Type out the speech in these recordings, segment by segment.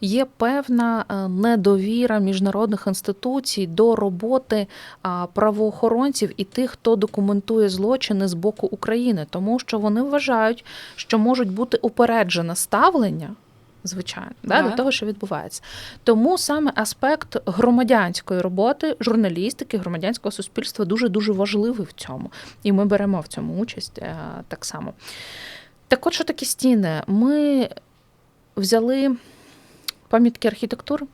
Є певна е, недовіра міжнародних інституцій до роботи правоохоронців і тих, хто документує злочини з боку України, тому що вони вважають, що можуть бути упереджене ставлення. Звичайно, да, Да. до того, що відбувається. Тому саме аспект громадянської роботи, журналістики, громадянського суспільства дуже дуже важливий в цьому. І ми беремо в цьому участь е, так само. Так от, що таке стіни? Ми взяли пам'ятки архітектури,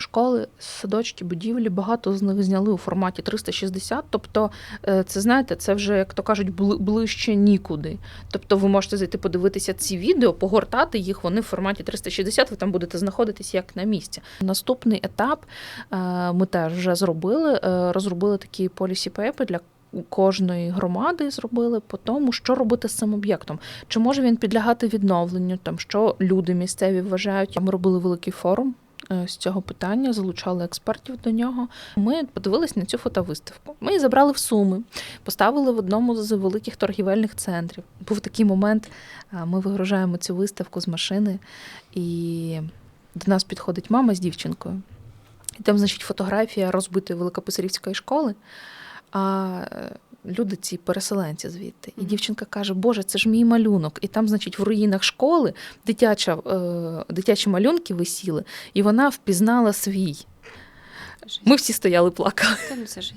школи, садочки, будівлі. Багато з них зняли у форматі 360. Тобто, е, це знаєте, це вже, як то кажуть, бли- ближче нікуди. Тобто, ви можете зайти подивитися ці відео, погортати їх. Вони в форматі 360, ви там будете знаходитись як на місці. Наступний етап е, ми теж вже зробили. е, Розробили такі policy paper для. Кожної громади зробили по тому, що робити з цим об'єктом. Чи може він підлягати відновленню? Там що люди місцеві вважають? Ми робили великий форум е, з цього питання, залучали експертів до нього. Ми подивились на цю фотовиставку. Ми її забрали в суми, поставили в одному з великих торгівельних центрів. Був такий момент. е, Ми вигружаємо цю виставку з машини, і до нас підходить мама з дівчинкою. І там, значить, фотографія розбитої Великописарівської школи. А е, люди ці переселенці звідти. І дівчинка каже: Боже, це ж мій малюнок. І там, значить, в руїнах школи дитяча, е, дитячі малюнки висіли, і вона впізнала свій. Ми всі стояли плакали. Ну це жесть.